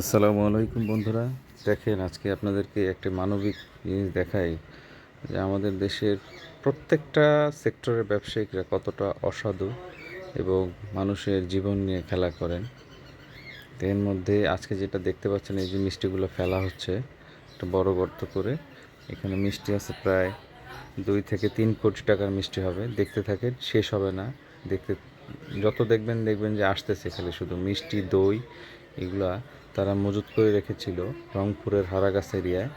আসসালামু আলাইকুম বন্ধুরা। দেখেন, আজকে আপনাদেরকে একটি মানবিক জিনিস দেখাই যে আমাদের দেশের প্রত্যেকটা সেক্টরের ব্যবসায়িকরা কতটা অসাধু এবং মানুষের জীবন নিয়ে খেলা করেন। এর মধ্যে আজকে যেটা দেখতে পাচ্ছেন, এই যে মিষ্টিগুলো ফেলা হচ্ছে, একটা বড় গর্ত করে। এখানে মিষ্টি আছে প্রায় দুই থেকে তিন কোটি টাকার মিষ্টি হবে। দেখতে থাকেন, শেষ হবে না। দেখতে, যত দেখবেন দেখবেন যে আসতেছে খালি শুধু মিষ্টি, দই, এগুলা তারা মজুত করে রেখেছিল রংপুরের হারাগাছ এরিয়ায়।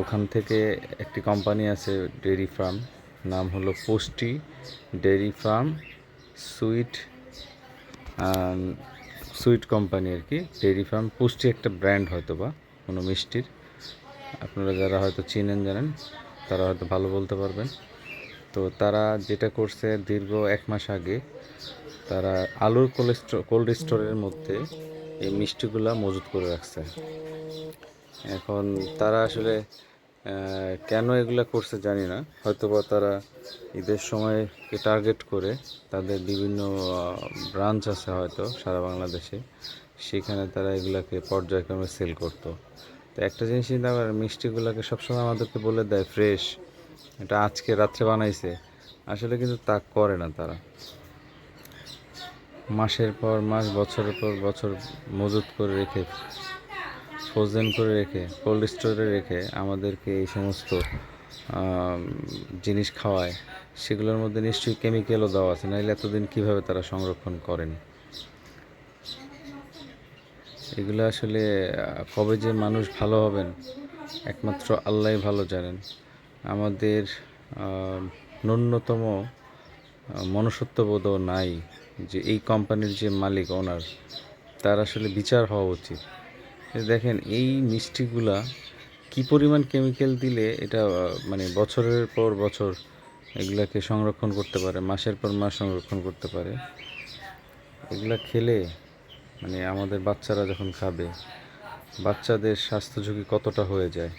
ওখান থেকে একটি কোম্পানি আছে ডেয়ারি ফার্ম, নাম হলো Pushti dairy farm, sweet sweet company আর কি ডেয়ারি ফার্ম। পুষ্টি একটা ব্র্যান্ড হয়তো বা কোনো মিষ্টির। আপনারা যারা হয়তো চিনেন, জানেন, তারা হয়তো ভালো বলতে পারবেন। তো তারা যেটা করছে, দীর্ঘ এক মাস আগে তারা আলুর কোল্ড স্টোরের মধ্যে এই মিষ্টিগুলা মজুত করে রাখছে। এখন তারা আসলে কেন এগুলা করছে জানি না। হয়তোবা তারা ঈদের সময়কে টার্গেট করে তাদের বিভিন্ন ব্রাঞ্চ আছে হয়তো সারা বাংলাদেশে। সেখানে তারা এগুলাকে পর্যায়ক্রমে সেল করতো। তো একটা জিনিস চিন্তা করেন মিষ্টিগুলোকে সবসময় আমাদেরকে বলে দেয় ফ্রেশ এটা আজকে রাত্রে বানাইছে। আসলে কিন্তু তা করে না তারা। মাসের পর মাস, বছরের পর বছর মজুত করে রেখে ফ্রোজেন করে রেখে কোল্ড স্টোরে রেখে আমাদেরকে এই সমস্ত জিনিস খাওয়ায়। সেগুলোর মধ্যে নিশ্চয়ই কেমিক্যালও দেওয়া আছে, নাহলে এতদিন কীভাবে তারা সংরক্ষণ করেন? এগুলো আসলে কবে যে মানুষ ভালো হবেন, একমাত্র আল্লাহ ভালো জানেন। আমাদের ন্যূনতম মনুষ্যত্ববোধও নাই। যে এই কোম্পানির যে মালিক ওনার তার আসলে বিচার হওয়া উচিত। দেখেন, এই মিষ্টিগুলা কি পরিমাণ কেমিক্যাল দিলে এটা মানে বছরের পর বছর এগুলাকে সংরক্ষণ করতে পারে, মাসের পর মাস সংরক্ষণ করতে পারে, এগুলা খেলে মানে আমাদের বাচ্চারা যখন খাবে, বাচ্চাদের স্বাস্থ্য ঝুঁকি কতটা হয়ে যায়,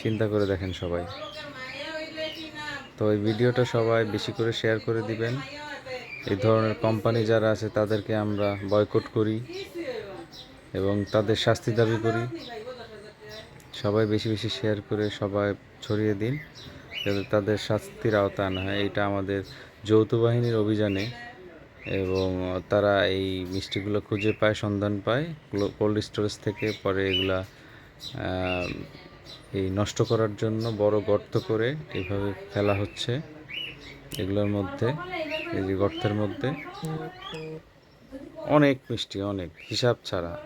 চিন্তা করে দেখেন সবাই। তো এই ভিডিওটা সবাই বেশি করে শেয়ার করে দিবেন। এই ধরনের কোম্পানি যারা আছে, তাদেরকে আমরা বয়কট করি এবং তাদের শাস্তি দাবি করি। সবাই বেশি বেশি শেয়ার করে সবাই ছড়িয়ে দিন, যাতে তাদের শাস্তির আওতা না হয়। এটা আমাদের যৌথ বাহিনীর অভিযানে এবং তারা এই মিষ্টিগুলো খুঁজে পায়, সন্ধান পায় কোল্ড স্টোরেজ থেকে পরে এগুলা এই নষ্ট করার জন্য বড় গর্ত করে এইভাবে ফেলা হচ্ছে এগুলোর মধ্যে। এই যে গর্তের মধ্যে। অনেক মিষ্টি, অনেক। হিসাব ছাড়া।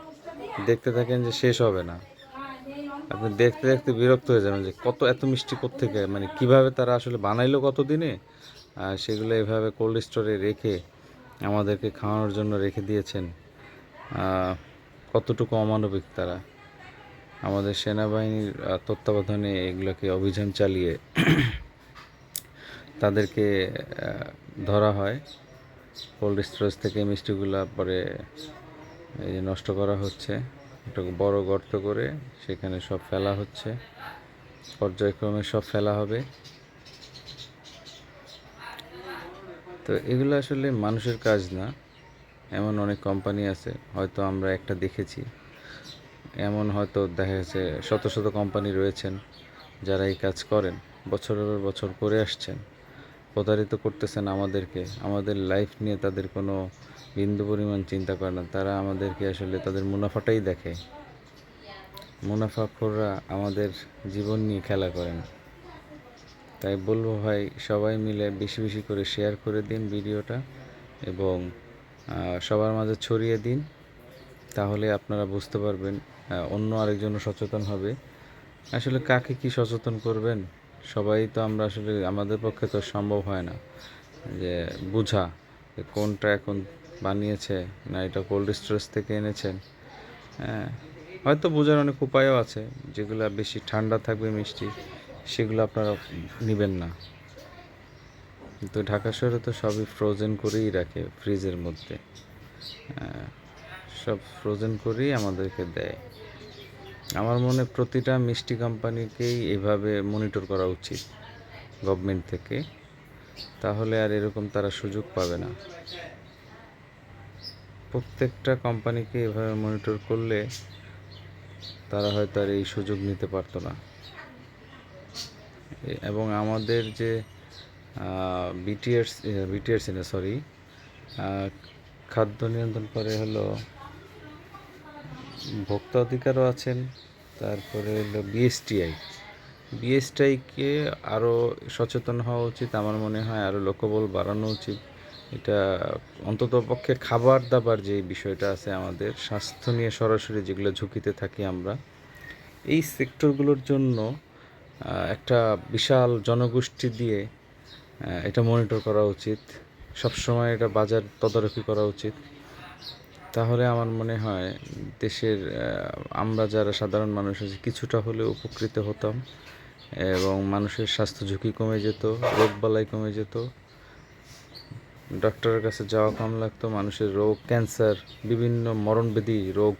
দেখতে থাকেন যে শেষ হবে না। আপনি দেখতে দেখতে বিরক্ত হয়ে যাবেন যে কত, এত মিষ্টি থেকে মানে কীভাবে তারা আসলে বানাইলো কত দিনে আর সেগুলো এভাবে কোল্ড স্টোরে রেখে আমাদেরকে খাওয়ানোর জন্য রেখে দিয়েছেন। কতটুকু অমানবিক তারা। আমাদের সেনাবাহিনীর তত্ত্বাবধানে এগুলোকে অভিযান চালিয়ে তাদেরকে ধরা হয়। কোল্ড স্টোরেজ থেকে মিষ্টিগুলা পরে এই যে নষ্ট করা হচ্ছে। একটা বড় গর্ত করে সেখানে সব ফেলা হচ্ছে। পর্যায়ক্রমে সব ফেলা হবে। তো এগুলো আসলে মানুষের কাজ না। এমন অনেক কোম্পানি আছে, হয়তো আমরা একটা দেখেছি। এমন হয়তো দেখা গেছে শত শত কোম্পানি রয়েছেন যারা এই কাজ করেন, বছরের বছর করে আসছেন। প্রতারিত করতেছেন আমাদেরকে। আমাদের লাইফ নিয়ে তাদের কোনো বিন্দু পরিমাণ চিন্তা করে না। তারা আমাদেরকে আসলে তাদের মুনাফাটাই দেখে। মুনাফাখোররা আমাদের জীবন নিয়ে খেলা করেন তাই বলব ভাই, সবাই মিলে বেশি বেশি করে শেয়ার করে দিন ভিডিওটা এবং সবার মাঝে ছড়িয়ে দিন। তাহলে আপনারা বুঝতে পারবেন অন্য আরেকজনও সচেতন হবে। আসলে কাকে কি সচেতন করবেন? সবাই তো আমরা আসলে আমাদের পক্ষে তো সম্ভব হয় না যে বোঝা যে কোনটা এখন বানিয়েছে না এটা কোল্ড স্টোরেজ থেকে এনেছেন। হ্যাঁ হয়তো বোঝার অনেক উপায়ও আছে যেগুলো বেশি ঠান্ডা থাকবে মিষ্টি সেগুলো আপনারা নেবেন না। কিন্তু ঢাকা শহরে তো সবই ফ্রোজেন করেই রাখে ফ্রিজের মধ্যে। আহ, সব ফ্রোজেন করেই আমাদেরকে দেয়। আমার মনে প্রতিটা মিষ্টি কোম্পানিকেই এভাবে মনিটর করা উচিত গভর্নমেন্ট থেকে। তাহলে আর এরকম তারা সুযোগ পাবে না। প্রত্যেকটা কোম্পানিকে এভাবে মনিটর করলে তারা হয়তো আর এই সুযোগ নিতে পারতো না। এবং আমাদের যে বিটিএস না সরি খাদ্য নিয়ন্ত্রণ করে হলো ভোক্তা অধিকারও আছেন, তারপরে হলো বিএসটিআই বিএসটিআইকে আরও সচেতন হওয়া উচিত, আমার মনে হয় আরও লোকবল বাড়ানো উচিত। এটা অন্তত পক্ষে খাবার দাবার যে বিষয়টা আছে আমাদের, স্বাস্থ্য নিয়ে সরাসরি যেগুলো ঝুঁকিতে থাকি আমরা, এই সেক্টরগুলোর জন্য একটা বিশাল জনগোষ্ঠী দিয়ে এটা মনিটর করা উচিত। সবসময় এটা বাজার তদারকি করা উচিত। তাহলে আমার মনে হয় দেশের আমরা যারা সাধারণ মানুষ আছি, কিছুটা হলেও উপকৃত হতাম এবং মানুষের স্বাস্থ্য ঝুঁকি কমে যেত, রোগবালাই কমে যেত। ডক্টরের কাছে যাওয়া কম লাগতো, মানুষের রোগ, ক্যান্সার, বিভিন্ন মরণব্যাধি রোগ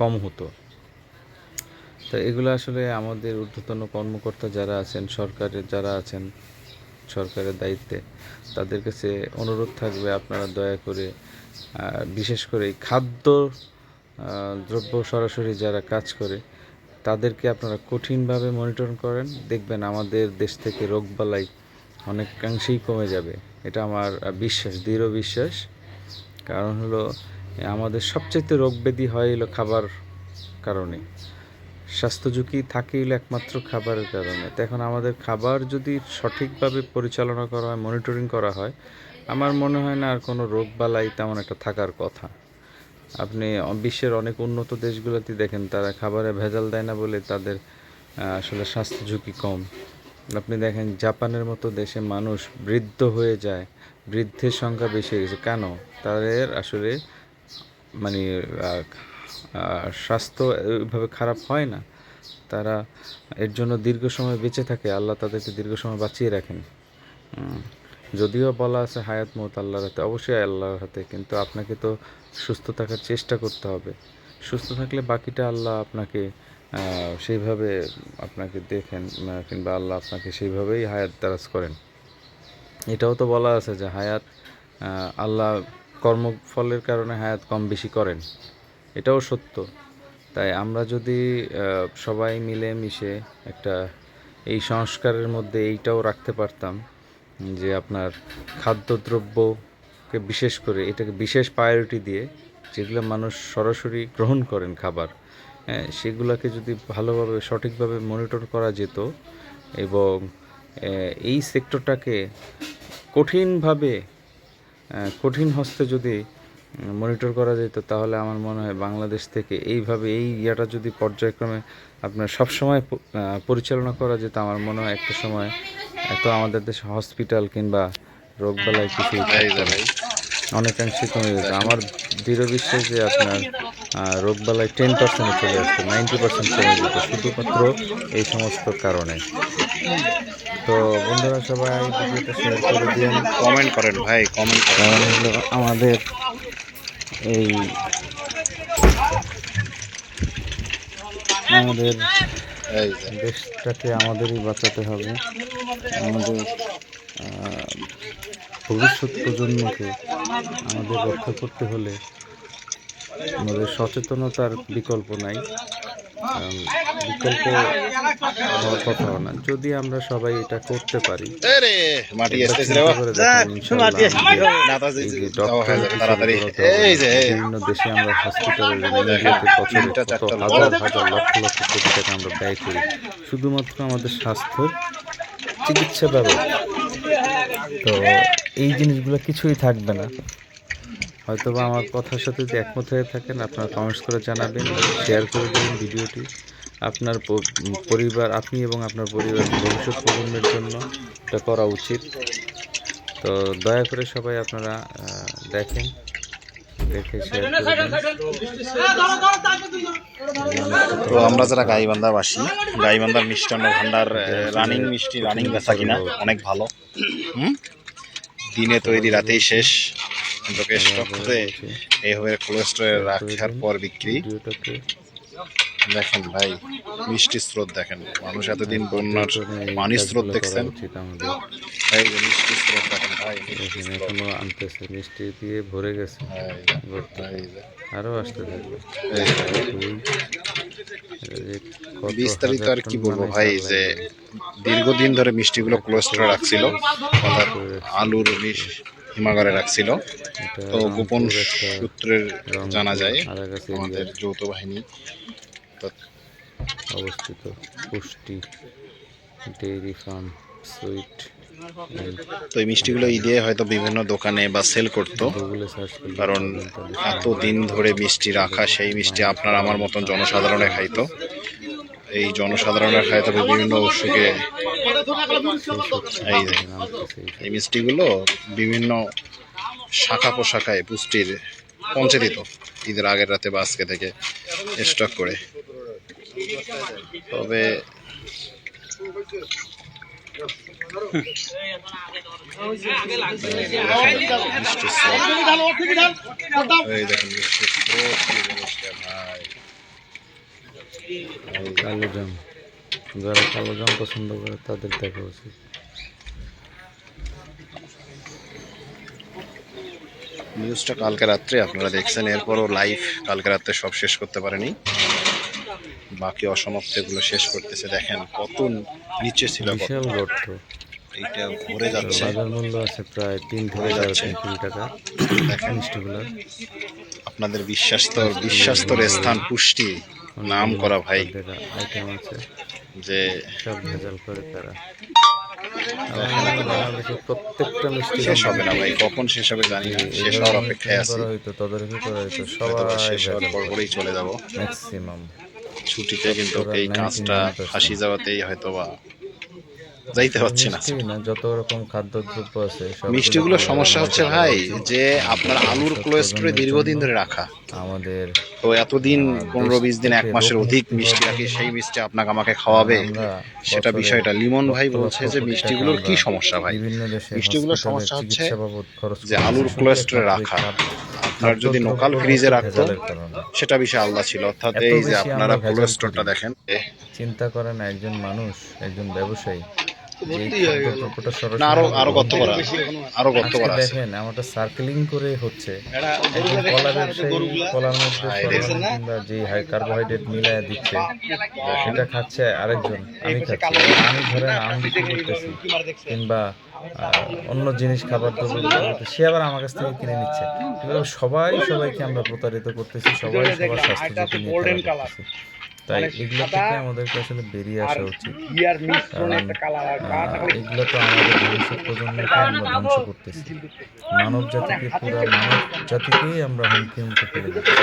কম হতো। তো এগুলো আসলে আমাদের ঊর্ধ্বতন কর্মকর্তা যারা আছেন সরকারের যারা আছেন, সরকারের দায়িত্বে, তাদের কাছে অনুরোধ থাকবে আপনারা দয়া করে বিশেষ করে এই খাদ্য দ্রব্য সরাসরি যারা কাজ করে, তাদেরকে আপনারা কঠিনভাবে মনিটর করেন। দেখবেন আমাদের দেশ থেকে রোগবালাই অনেকাংশেই কমে যাবে। এটা আমার বিশ্বাস, দৃঢ় বিশ্বাস। কারণ হলো আমাদের সবচেয়ে রোগ ব্যাধি হয় হলো খাবার কারণে। স্বাস্থ্য ঝুঁকি থাকে হলো একমাত্র খাবারের কারণে। তো এখন আমাদের খাবার যদি সঠিকভাবে পরিচালনা করা হয় মনিটরিং করা হয় আমার মনে হয় না আর কোনো রোগ বালাই তেমন একটা থাকার কথা। আপনি বিশ্বের অনেক উন্নত দেশগুলোতে দেখেন, তারা খাবারে ভেজাল দেয় না বলে তাদের আসলে স্বাস্থ্য ঝুঁকি কম। আপনি দেখেন জাপানের মতো দেশে মানুষ বৃদ্ধ হয়ে যায়, বৃদ্ধের সংখ্যা বেশি গেছে। কেন? তাদের আসলে মানে স্বাস্থ্য ওইভাবে খারাপ হয় না। তারা এর জন্য দীর্ঘ সময় বেঁচে থাকে, আল্লাহ তাদেরকে দীর্ঘ সময় বাঁচিয়ে রাখেন। যদিও বলা আছে হায়াত মত আল্লাহর হাতে, অবশ্যই আল্লাহর হাতে, কিন্তু আপনাকে তো সুস্থ থাকার চেষ্টা করতে হবে। সুস্থ থাকলে বাকিটা আল্লাহ আপনাকে সেইভাবে আপনাকে দেখেন কিংবা আল্লাহ আপনাকে সেইভাবেই হায়াত দারাজ করেন। এটাও তো বলা আছে যে হায়াত আল্লাহ কর্মফলের কারণে হায়াত কম বেশি করেন। এটাও সত্য। তাই আমরা যদি সবাই মিলে মিশে একটা, এই সংস্কারের মধ্যে এইটাও রাখতে পারতাম যে আপনার খাদ্যদ্রব্যকে বিশেষ করে, এটাকে বিশেষ প্রায়োরিটি দিয়ে যেগুলো মানুষ সরাসরি গ্রহণ করেন খাবার হ্যাঁ সেগুলোকে যদি ভালোভাবে, সঠিকভাবে মনিটর করা যেত এবং এই সেক্টরটাকে কঠিনভাবে কঠিন হস্তে যদি মনিটর করা যেত, তাহলে আমার মনে হয় বাংলাদেশ থেকে এইভাবে, এই ইয়াটা যদি পর্যায়ক্রমে আপনার সবসময় পরিচালনা করা যেত, আমার মনে হয় একটা সময় এত আমাদের দেশে হসপিটাল কিংবা রোগবালাই কিছু অনেকাংশে কমে গেছে। আমার দৃঢ় বিশ্বাস যে আপনার আহ, রোগবালাই টেন পার্সেন্টে চলে আসতো নাইনটি পার্সেন্ট কমে যেত শুধুমাত্র এই সমস্ত কারণে। তো বন্ধুরা সবাই ভিডিওটা শেয়ার করে দিন। কমেন্ট করেন ভাই কমেন্ট করেন। হলো আমাদের এই আমাদের দেশটাকে আমাদেরই বাঁচাতে হবে। আমাদের ভবিষ্যৎ প্রজন্মকে আমাদের রক্ষা করতে হলে আমাদের সচেতনতার বিকল্প নাই। বিকল্প হওয়ার কথাও না যদি আমরা সবাই এটা করতে পারি বিভিন্ন দেশে আমরা হসপিটালে হাজার হাজার লক্ষ লক্ষ কোটি টাকা আমরা ব্যয় করি। শুধুমাত্র আমাদের স্বাস্থ্যের চিকিৎসা ব্যবস্থা। তো এই জিনিসগুলো কিছুই থাকবে না। হয়তো বা আমার কথার সাথে যদি একমত হয়ে থাকেন, আপনারা কমেন্টস করে জানাবেন শেয়ার করে দেবেন ভিডিওটি। আপনার পরিবার, আপনি এবং আপনার পরিবার ভবিষ্যৎ প্রজন্মের জন্য এটা করা উচিত। তো দয়া করে সবাই আপনারা দেখেন, দেখে তো আমরা যারা গাইবান্ধা বাসি গাইবান্ধার মিষ্টান্ন ভান্ডার রানিং মিষ্টি রানিং বেচা কিনা, অনেক ভালো। দিনে তৈরি রাতেই শেষ। কিন্তু স্টক করে এইভাবে কোলেস্টোরে রাখার পর বিক্রি। দেখেন ভাই মিষ্টি স্রোত দেখেন। মানুষ এতদিন বন্যার এই পানির স্রোত দেখছেন। যে মিষ্টি স্রোত দেখেন ভাই মিষ্টি এখনও আনতেছে মিষ্টি দিয়ে ভরে গেছে। আরও আসতে থাকবে। বিস্তারিত আর কি বলব মানে ভাই যে দীর্ঘদিন ধরে মিষ্টিগুলো ক্লোজ রাখছিল। অর্থাৎ আলুর মিশ হিমাগারে রাখছিল। তো গোপন সূত্রের জানা যায় আমাদের যৌথ বাহিনী। অবস্থিত পুষ্টি ডেইরি ফার্ম সুইট তো এই মিষ্টিগুলো ঈদে হয়তো বিভিন্ন দোকানে বা সেল করতো। কারণ এত দিন ধরে মিষ্টি রাখা সেই মিষ্টি আপনার আমার মতন জনসাধারণে খাইতো। এই জনসাধারণের খাইতো বিভিন্ন অসুখে এই মিষ্টিগুলো বিভিন্ন শাখা পোশাখায় পুষ্টির পৌঁছে দিত ঈদের আগের রাতে বা আজকে থেকে স্টক করে। তবে ভাই? কালো জাম। যারা কালো জাম পছন্দ করে তাদের দেখা উচিত। নিউজটা কালকে রাত্রে আপনারা দেখছেন এরপরও লাইভ কালকে রাত্রে সব শেষ করতে পারেনি। বাকি অসমাপ্ত এগুলো শেষ করতেছে দেখেন কত নিচে ছিল। বিশাল গর্ত। এইটা ভরে যাচ্ছে। বাজার মূল্য আছে প্রায় তিন সাড়ে যাচ্ছে। তিন টাকা। দেখেন আপনাদের বিশ্বাস্তর বিশ্বাস্তর স্থান পুষ্টি নাম করা ভাই। আইটেম আছে। যে সব ভেজাল করে তারা। প্রত্যেকটা মিষ্টি শেষ হবে না ভাই কখন শেষ হবে জানি না। শেষ হওয়ার অপেক্ষায় আছি। করা হইতো তদারকি করা হয়তো সবাই শেষ হওয়ার পর চলে যাব। ম্যাক্সিমাম ছুটিতে কিন্তু এই কাজটা ফাঁসি যাওয়াতেই হয়তো বা যাইতে হচ্ছে না। যত রকম খাদ্যদ্রব্য আছে সবগুলো মিষ্টিগুলোর তো সমস্যা হচ্ছে ভাই যে আপনার আলুর ক্লোজ স্টোরে দীর্ঘদিন ধরে রাখা। আমাদের তো এতদিন পনেরো বিশ দিন এক মাসের অধিক মিষ্টি রাখি সেই মিষ্টি আপনাকে আমাকে খাওয়াবে। সেটা বিষয়টা লিমন ভাই বলছে যে মিষ্টিগুলোর কি সমস্যা ভাই? মিষ্টিগুলোর সমস্যা হচ্ছে যে আলুর কোলেস্টেরল রাখা। আপনার যদি লোকাল ফ্রিজে রাখতো। সেটা বিষয়ে আলাদা ছিল। অর্থাৎ এই যে আপনারা ভেজাল দেখেন চিন্তা করেন একজন মানুষ একজন ব্যবসায়ী যে খাদ্যদ্রব্যটা আরও আরও গর্ত করা আরও গর্ত করা দেখেন আমারটা সার্কেলিং করে হচ্ছে। একজন কলা ব্যবসায়ী কলার মধ্যে কিংবা যে হাই কার্বোহাইড্রেট মিলায় দিচ্ছে সেটা খাচ্ছে আরেকজন আমি খাচ্ছি। আমি ধরেন আম বিক্রি করতেছি কিংবা অন্য জিনিস খাবার করতেছি, সে আবার আমার কাছ থেকে কিনে নিচ্ছে। সবাই সবাইকে আমরা প্রতারিত করতেছি সবাই সবার স্বাস্থ্য ঝুঁকি নিয়ে তাই এগুলো থেকে আমাদেরকে আসলে বেরিয়ে আসা উচিত। এগুলো তো আমাদের ভবিষ্যৎ প্রজন্মকে আমরা ধ্বংস করতেছি। মানব জাতিকে পুরো মানব জাতিকেই আমরা হুমকির মুখে ফেলে দিচ্ছি।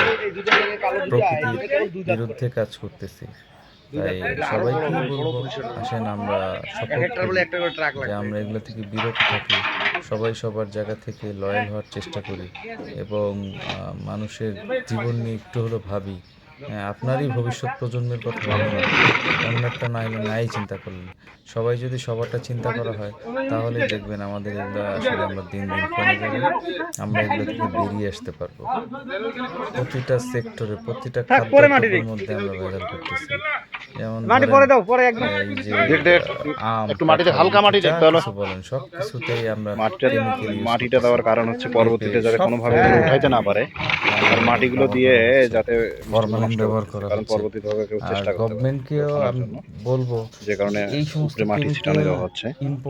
প্রকৃতির বিরুদ্ধে কাজ করতেছি। তাই সবাইকে বলব আসেন আমরা শপথ যে আমরা এগুলো থেকে বিরত থাকি সবাই সবার জায়গা থেকে লয়াল হওয়ার চেষ্টা করি এবং মানুষের জীবন নিয়ে একটু হলেও ভাবি। আপনারই ভবিষ্যৎ প্রজন্মের কথা ভাবুন না। অন্য একটা নাই নাই চিন্তা করলেন। সবাই যদি সবারটা চিন্তা করা হয় তাহলে দেখবেন আমাদের এগুলো আসলে আমরা দিন দিন কমে যাবে। আমরা এগুলো থেকে বেরিয়ে আসতে পারব। প্রতিটা সেক্টরে প্রতিটা খাদ্যের মধ্যে আমরা ভেজাল করতেছি। যেমন ধরেন, এই যে আম একটু মাটিতে হালকা মাটি দেখতে হলো। কিছু বলেন সব কিছুতেই আমরা মাটিটা মাটিটা দেওয়ার কারণ হচ্ছে পরবর্তীতে যাতে কোনোভাবে উঠাইতে না পারে আর মাটিগুলো দিয়ে যাতে নষ্ট ব্যবহার করা। কারণ হবে কেউ চেষ্টা করতে গভর্নমেন্টকেও আমি বলব যে কারণে এই সমস্ত মাটি ছিটানো দেওয়া হচ্ছে।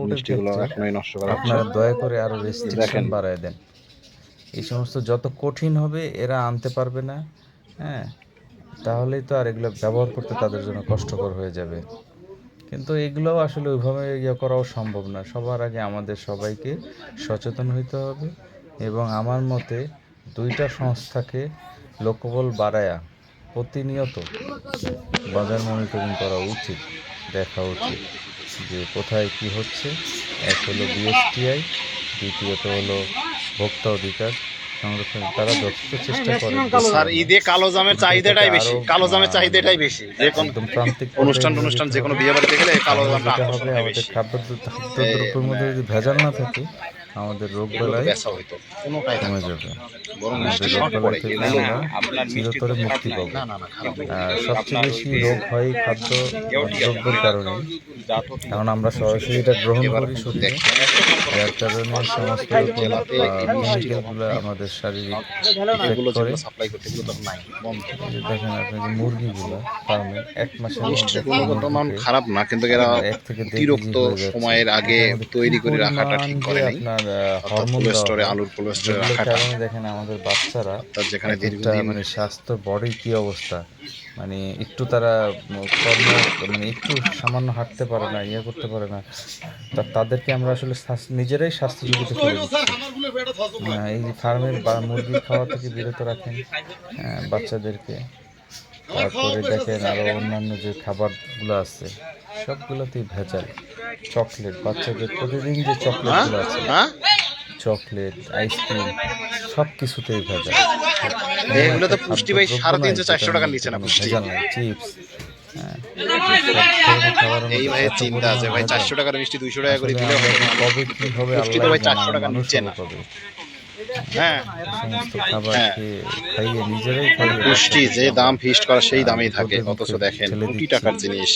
মিষ্টিগুলো এখনোই নষ্ট করা হচ্ছে। আপনারা দয়া করে আরও রেস্ট্রিকশন বাড়ায় দেন। এই সমস্ত যত কঠিন হবে এরা আনতে পারবে না। হ্যাঁ তাহলেই তো আর এগুলো ব্যবহার করতে তাদের জন্য কষ্টকর হয়ে যাবে। কিন্তু এগুলোও আসলে ওইভাবে ইয়ে করাও সম্ভব না। সবার আগে আমাদের সবাইকে সচেতন হইতে হবে এবং আমার মতে দুইটা সংস্থাকে লোকবল বাড়ায়া প্রতিনিয়ত বাজার মনিটরিং করা উচিত দেখা উচিত যে কোথায় কি হচ্ছে। এক হলো বিএসটিআই দ্বিতীয়ত হলো ভোক্তা অধিকার সংরক্ষণ তারা যথেষ্ট চেষ্টা করে। স্যার ঈদে কালো জামের চাহিদাটাই বেশি কালো জামের চাহিদাটাই বেশি। যে কোন প্রান্তিক অনুষ্ঠান অনুষ্ঠান যে কোনো বিয়ে বাড়িতে গেলে কালো জামটা হবে আমাদের খাদ্য খাদ্যদ্রব্যের মধ্যে যদি ভেজাল না থাকে আমাদের রোগ বেলায় কমে যাবে। চিরতরে মুক্তি পাবো। সবচেয়ে বেশি রোগ হয় খাদ্য দ্রব্যের কারণে। কারণ আমরা সরাসরি এটা গ্রহণ করি শরীরে যার কারণে সমস্ত কেমিক্যালগুলো আমাদের শারীরিক করে। দেখেন আপনি যে মুরগিগুলো ফার্মে এক মাসের মধ্যে মান খারাপ না কিন্তু এরা এক থেকে সময়ের আগে তৈরি করে রাখাটা ঠিক করে নাই। আপনার হরমোন কোলেস্টোরে আলুর কোলেস্টোরে রাখাটা দেখেন আমাদের বাচ্চারা যেখানে দীর্ঘদিন মানে স্বাস্থ্য বডির কি অবস্থা? মানে একটু তারা কর্ম মানে একটু সামান্য হাঁটতে পারে না ইয়ে করতে পারে না। তা তাদেরকে আমরা আসলে নিজেরাই স্বাস্থ্য ঝুঁকিতে ফেলে দিচ্ছি। আহ, এই যে ফার্মের বা মুরগি খাওয়া থেকে বিরত রাখেন বাচ্চাদেরকে। তারপরে দেখেন আরও অন্যান্য যে খাবারগুলো আছে সবগুলোতেই ভেজাল। চকলেট বাচ্চাদের প্রতিদিন যে চকলেটগুলো আছে হ্যাঁ? চকলেট আইসক্রিম সব কিছুতেই ভেজাল এগুলো তো পুষ্টি ভাই সাড়ে তিনশো চারশো টাকার নিচে না পুষ্টি। ভেজাল চিপস। হ্যাঁ। এই ভাই চিন্তা আছে ভাই চারশো টাকার মিষ্টি দুইশো টাকা করে দিলে হবে কবে কি হবে পুষ্টি তো ভাই 400 টাকার নিচে না। হ্যাঁ। সমস্ত খাবার হ্যাঁ। খাইয়ে নিজেরাই পুষ্টি যে দাম ফিক্সড করা সেই দামেই থাকে। অথচ দেখেন কোটি টাকার জিনিস।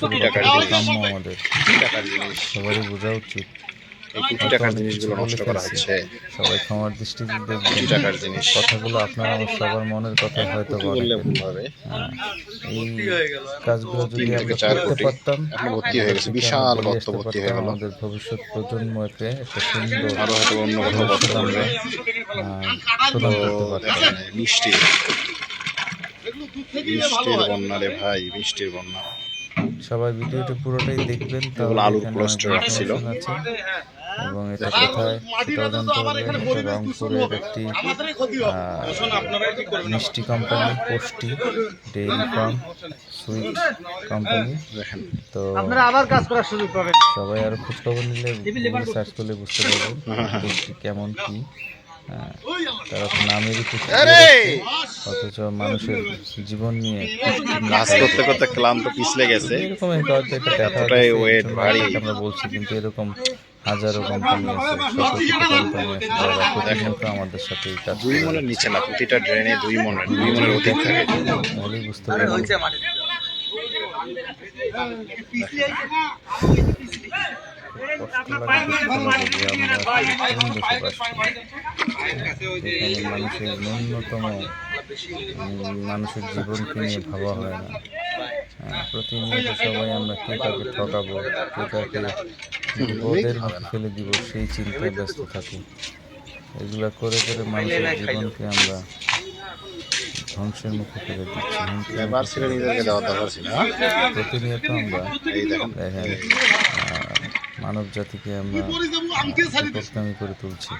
কোটি টাকার জিনিস। আমাদের। টাকার জিনিস। সবারই বোঝা উচিত। এই কোটি টাকার জিনিসগুলো নষ্ট করা। হচ্ছে। সবাই ক্ষমার দৃষ্টিতে কোটি টাকার জিনিস। কথাগুলো আপনার আমার সবার মনের কথা হয়তো বললে ভুল হবে। হ্যাঁ, এই কাজগুলো যদি আমরা করতে পারতাম এখন ভর্তি হয়ে গেছে, বিশাল গর্ত ভর্তি হয়ে গেল। আমাদের ভবিষ্যৎ প্রজন্মকে একটা সুন্দর আরও হয়তো অন্য প্রদান করতে পারতাম। মিষ্টি মিষ্টির বন্যা রে ভাই মিষ্টির বন্যা। সবাই ভিডিওটা পুরোটাই দেখবেন তাহলে আলুর কোলেস্টেরল ছিল। এবং এটা কোথায়? সেটাও জানতে পারবেন এটা রংপুরের একটি মিষ্টি company Pushti dairy farm sweet company তো আবার কাজ করার সুযোগ পাবেন। সবাই আরও খোঁজ খবর নিলে সার্চ করলে বুঝতে পারবেন পুষ্টি কেমন কি। তারা আরে! অথচ মানুষের জীবন নিয়ে কাজ করতে করতে ক্লান্ত পিছলে গেছে। এরকম জন্য ভারী। আমরা বলছি কিন্তু এরকম হাজারো কোম্পানি আছে শত শত কোম্পানি আছে আমাদের সাথে কাজ দুই মনের নিচে না প্রতিটা ড্রেনে দুই মনের দুই মনের অধিক থাকে। বুঝতে পারবেন কষ্ট মানুষের ন্যূনতম মানুষের জীবনকে নিয়ে ভাবা হয় না প্রতিনিয়ত সবাই আমরা কে কাকে ঠকাবো কে কাকে বিপদের মুখে ফেলে দিব সেই চিন্তায় ব্যস্ত থাকি এগুলা করে করে মানুষের জীবনকে আমরা ধ্বংসের মুখে ফেলে দিচ্ছি? প্রতিনিয়ত আমরা মানব জাতিকে আমরা বিপদগামী করে তুলছি।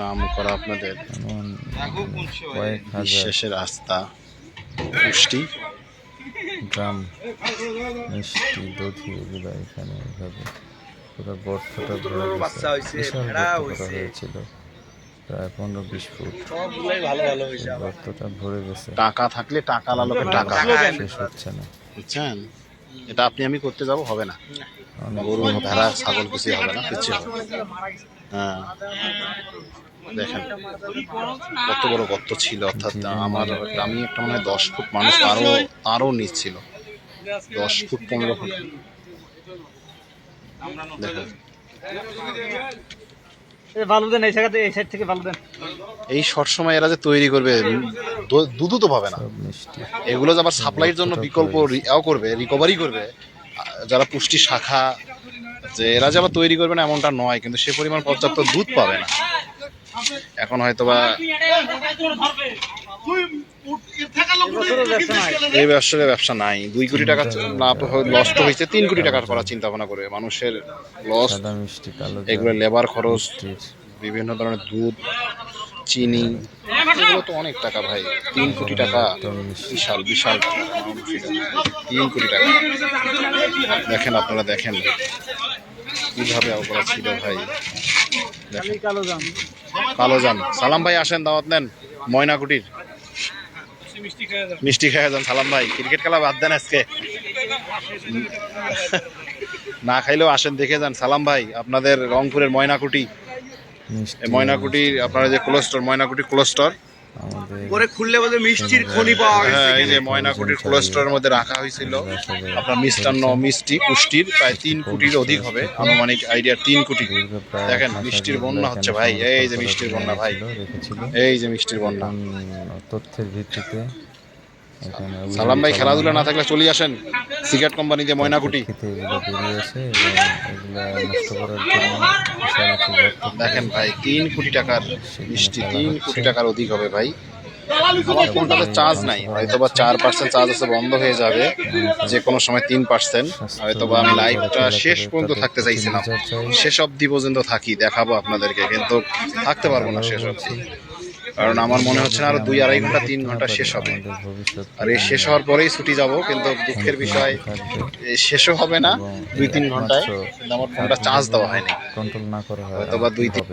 নাম করা আপনাদের। এমন কয়েক হাজার বিশ্বাসের আস্থা পুষ্টি। গ্রাম মিষ্টি দধি এগুলো এখানে এইভাবে পুরো গর্তটা বিশাল গর্ত করা হয়েছিল। প্রায় পনেরো বিশ ফুট। গর্তটা ভরে গেছে। টাকা থাকলে টাকা লালোকে টাকা শেষ হচ্ছে না। বুঝছেন? এটা আপনি আমি করতে যাব হবে না। গরু ভেড়া ছাগল কিছুই হবে না কিছু হবে হ্যাঁ। দেখেন কত বড় গর্ত ছিল অর্থাৎ আমার আমি একটা মনে হয় দশ ফুট মানুষ তারও তারও নিচ ছিল। দশ ফুট পনেরো ফুট। দেখেন। এই বালু দেন এই জায়গাতে এই সাইড থেকে বালু দেন। এই শর্ট সময় এরা যে তৈরি করবে দু- দুধু তো পাবে না। এগুলো যে আবার সাপ্লাইয়ের জন্য বিকল্প রিয়াও করবে রিকভারি করবে। যারা পুষ্টি শাখা যে এরা যে আবার তৈরি করবে না এমনটা নয় কিন্তু সে পরিমাণ পর্যাপ্ত দুধ পাবে না। এখন হয়তো বা বছরও ব্যবসা নাই এই ব্যবসায় ব্যবসা নাই। দুই কোটি টাকা লাভ লস তো হয়েছে তিন কোটি টাকার করার চিন্তা ভাবনা করবে মানুষের লস মিষ্টি এগুলো লেবার খরচ বিভিন্ন ধরনের দুধ চিনি এগুলো তো অনেক টাকা ভাই। তিন কোটি টাকা বিশাল বিশাল টাকা। তিন কোটি টাকা। দেখেন আপনারা দেখেন। কীভাবে অপরাধ ছিল ভাই। দেখেন। কালো জাম। কালো যান সালাম ভাই আসেন দাওয়াত নেন। ময়নাকুটির মিষ্টি খেয়ে যান, সালাম ভাই। ক্রিকেট খেলা বাদ দেন আজকে। না খাইলেও আসেন, দেখে যান। সালাম ভাই, আপনাদের রংপুরের ময়নাকুটি। ময়নাকুটির, আপনারা যে ক্লোস্টর ময়নাকুটি ক্লোস্টর পরে খুললে বলতে মিষ্টির খনি পাওয়া গেছে হ্যাঁ এই যে ময়নাকুটির ক্লোস্টরের মধ্যে রাখা হয়েছিল। আপনার মিষ্টান্ন মিষ্টি পুষ্টির প্রায় তিন কোটির অধিক হবে। আনুমানিক আইডিয়া তিন কোটি। দেখেন, মিষ্টির বন্যা হচ্ছে ভাই, এই যে মিষ্টির বন্যা ভাই। এই যে মিষ্টির বন্যা। তথ্যের ভিত্তিতে সালাম ভাই খেলাধুলা না থাকলে চলে আসেন। সিগারেট কোম্পানি দিয়ে ময়নাকুটি। দেখেন ভাই তিন কোটি টাকার মিষ্টি তিন কোটি টাকার অধিক হবে ভাই। আমার ফোনটাতে চার্জ নাই হয়তো বা চার পার্সেন্ট চার্জ আছে বন্ধ হয়ে যাবে। যে কোনো সময় তিন পার্সেন্ট হয়তো বা আমি লাইভটা শেষ পর্যন্ত থাকতে চাইছিলাম। শেষ অবধি পর্যন্ত থাকি দেখাবো আপনাদেরকে কিন্তু থাকতে পারব না শেষ অবধি। কারণ আমার মনে হচ্ছে না আরও দুই আড়াই ঘণ্টা তিন ঘণ্টা শেষ হবে। আর এই শেষ হওয়ার পরেই ছুটি যাব কিন্তু দুঃখের বিষয় শেষও হবে না দুই তিন ঘন্টায়। কিন্তু আমার ফোনটা চার্জ দেওয়া হয়নি। কন্ট্রোল না করা হয়। হয়তো বা দুই তিন-।